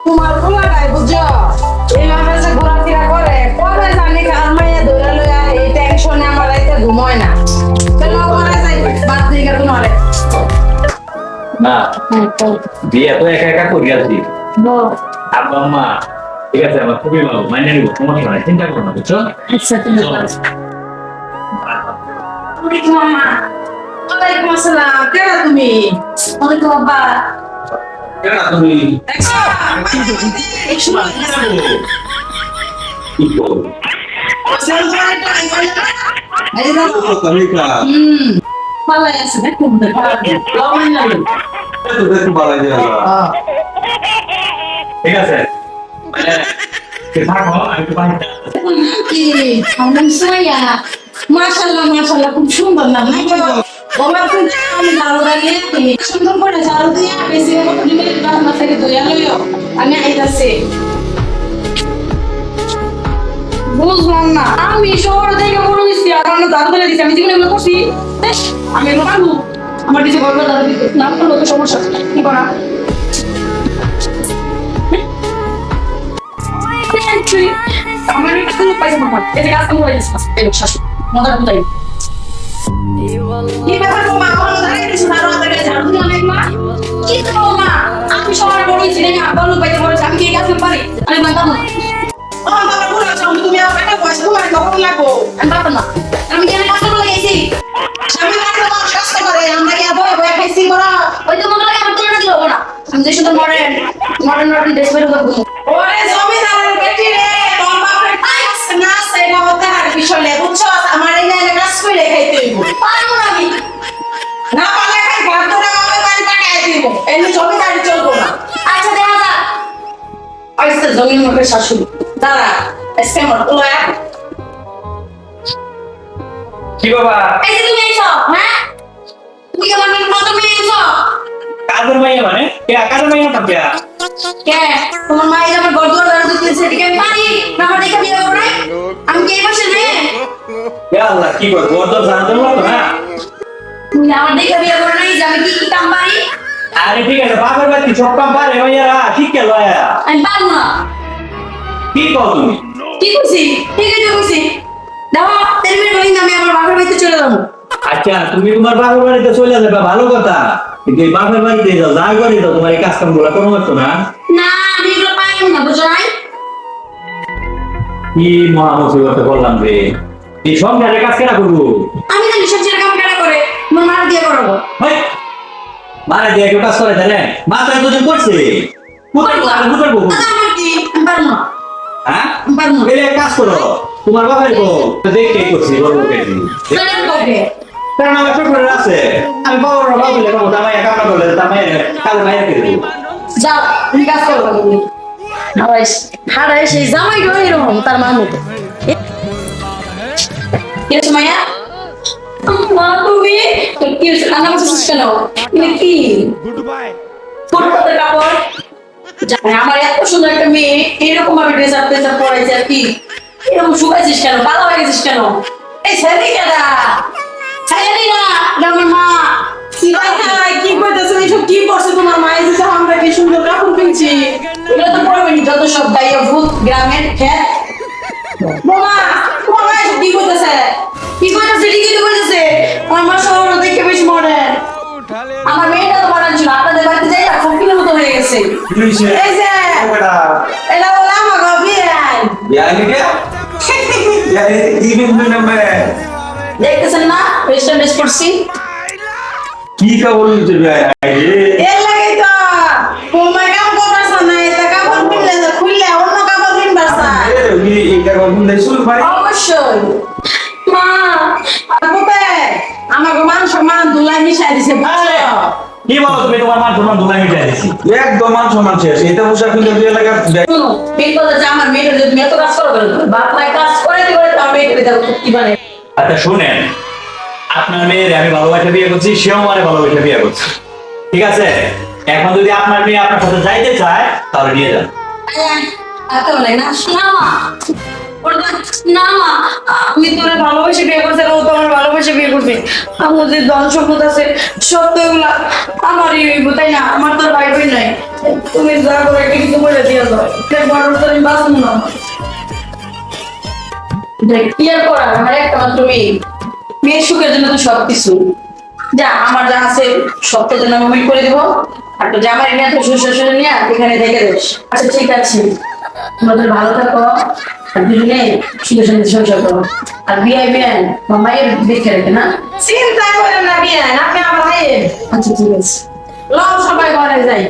তোমার পোলাটাই বুঝছ? এইভাবে যে ঘোরাফেরা করে কবে জানি কার মাইয়া ধরে লইয়া এই টেনশনে আমার রাইতে ঘুমোয় না। চলো ঘরে যাই? বাদ দিকে তোমারে না বিয়ে তো একা একা করি আছি আব্বা আম্মা ঠিক আছে আমার খুবই ভালো। মাইনে নিব সমস্যা নাই চিন্তা করো না বুঝছ? আচ্ছা ওয়ালাইকুম মামা ওয়ালাইকুম আসসালাম কেডা তুমি? ওয়ালাইকুম আব্বা। ঠিক আছে মানে তুই থাকো আমি একটু বাইরে কি আমার সোয়া মাশাআল্লাহ মাশাআল্লাহ খুব সুন্দর নাম না ওমা তুমি আমি ভালো লাগে সুন্দর করে ঝাড়ু দিয়ে বেশি করে দিলে রান্না থেকে দইয়া লইও। আমি আইতাছি। বুঝলাম না। আমি শহর থেকে বড় হয়েছি আর আমার ঝাড়ু দিয়ে দিচ্ছি আমি যেগুলো এগুলো করছি। আমি এগুলো পারব। আমার কিছু গল্প ঝাড়ু দিতে। না করলে তো সমস্যা কি করা? আমার একটা পয়সা মামা এই যে কাজ হয়ে যাচ্ছে মজার কোথায়? কি ব্যাপার মা? আমার দাঁড়িয়ে দিছো না রোদ থেকে ঝাড়ু দিলাম এক মা? কি তো মা? আমি সবার বড় হয়েছি আব্বা লোক পাইতে বলেছে আমি কি এই কাজ করতে পারি? আমি মানতাম না ও বাবা বলে আছো তুমি আমার পেটে বসে তোমার কখন লাগবো? আমি পারতাম না আমি কেন কাজ করতে লাগাইছি আমি লাগলে মানুষ কাজ করে আমরা কি বয়ে বয়ে খাইছি বড় ওই তো মনে লাগে আমার তুলনা দিল না আমি যে শুধু মডার্ন মডার্ন মডার্ন ড্রেস বের করব ওরে জমিদারের বেটি রে তোর বাপের টাইস না সেটা হতে আর পিছলে বুঝছ আমার এই জায়গায় কাজ করে খাইতে হইব। না পারলে খাই ঘর ধরে বাপের বাড়ি পাঠাই দিব এমনি জমিদারি চলবো না আচ্ছা দেখা যাক। আইসে জমির মুখে শাশুড়ি। দাঁড়া আজকে আমার পোলা কি বাবা? এই যে তুমি এসো হ্যাঁ? তুমি কত মেয়ে? এসো। মাইয়া মানে? কে মাইয়া না কে কে? তোমার মা এই যে আমার গর্দুয়ার দাঁড়া দিতে সেদিকে আমি পারি। না আমার দেখে বিয়ে করব না আমি কি বসে মেয়ে? কে আল্লাহ কি করব? তো জানতে পারতো না তুমি আমার দেখে বিয়ে করব না যে আমি কি কি কাম পারি আরে ঠিক আছে বাপের বাড়ি সব কাম পারে মাইয়ারা ঠিক কে লয়া? আমি পারব না। কি কও তুমি? কি করছি ঠিক আছে করছি দেখো তেল মেরে বলি আমি আমার বাবার বাড়িতে চলে যাব। আচ্ছা তুমি তোমার বাপের বাড়িতে চলে যাবে ভালো কথা। কিন্তু এই বাপের বাড়িতে যাও যা করে দাও তোমার এই কাজ কামগুলা কোনো হতো না। না আমি এগুলো পারব না বুঝো নাই? কি মহা মুসিবতে বললাম রে? এই সংসারের কাজ কেনা করব? তোমার মার দিয়ে করাবো হেই, মারা দিয়ে কেউ কাজ করে তাহলে মাথায় দুজন করছে কোথায় কোথায় কোথায় বউ? আমার কি পারব না হ্যাঁ পারব না এলে এক কাজ করো তোমার বাবার বউ দেখতে করছি বড় বউকে কেন করবে? কারণ আমার শ্বশুরের আছে আমি বাবার বাবা বলে বাবু তামাই কামনা করলে তামাই কালো মাইয়া কে দেবো যাও তুমি কাজ করো তুমি হারাই সেই জামাই এরকম তার মা মতো মায়া মা তুমি? কি রান্না করছিস কেন? কি? ফুটপাতের কাপড়? আমার এত সুন্দর একটা মেয়ে। এরকম ভাবে ড্রেস আপ ড্রেস আপ পরাইছে আর কি। এরকম শুকাইছিস কেন? কালো হয়ে গেছিস কেন? এই ছেলে কেডা ছেলে না আমার মা। কি কইতাছ এইসব কি করছে তোমার মা? এই আমরা কি সুন্দর কাপড় কিনছি এগুলো তো পরবেনি যত সব গাইয়া ভূত গ্রামের খেত। হয়ে গেছে এই যে এটা বলে আমার বিয়ান। দেখতেছেন না? ওয়েস্টার্ন ড্রেস পরছি কি এর লাগে তো তোমার কাম করতেছ না এটা কাপড় কিনলে খুললে অন্য কাপড় কিনবার অবশ্যই। মা আমাকে মান সম্মান দুলাই মিশাই দিছে বুঝছ? কি বলো তুমি? তোমার মা তোমার দুলাই মিটাই দিছি। একদম মান সমান শেষ। এটা পোশাক কিন্তু বিয়ে লাগা শুনো মেয়ে কথা যে আমার মেয়েটা যদি মেয়ে তো কাজ করো বাপ মায়ের কাজ করে দিবে তো আমার মেয়েটা দেখো কি মানে। আচ্ছা শুনেন। আপনার মেয়ের আমি ভালোবাসা বিয়ে করছি সেও মানে ভালোবাসা বিয়ে করছে। ঠিক আছে? এখন যদি আপনার মেয়ে আপনার সাথে যাইতে চায় তাহলে নিয়ে যান। আচ্ছা, আর না শোনা মা ওর তো- না মা আমি তোরে ভালোবেসে বিয়ে করছি ও তো আমার ভালোবেসে বিয়ে করছে আমার যে ধন সম্পদ আছে সব তো এগুলা তাই না? আমার ভাই বোন নাই। তুমি যা করে একটা কিছু বলে দিয়ে আর তো আমি না। দেখ, কি আর করার? আমার একটা মাত্র মেয়ে। মেয়ের সুখের জন্য তো সব কিছু যা আমার যা আছে সবটা জন্য আমি করে দেবো। আর তো জামাই নিয়ে তো শ্বশুর শাশুড়ি নিয়ে এখানে থেকে দেস। আচ্ছা ঠিক আছে। তোমাদের ভালো থাকো। দুজনে সুন্দর সুন্দর সংসার করো। আর বিয়ে বিয়ে মামাইয়ের দেখে রেখে না? চিন্তা করেন না বিয়ে আপনি আমার ভাইয়ের আচ্ছা ঠিক আছে। লও সবাই ঘরে যাই।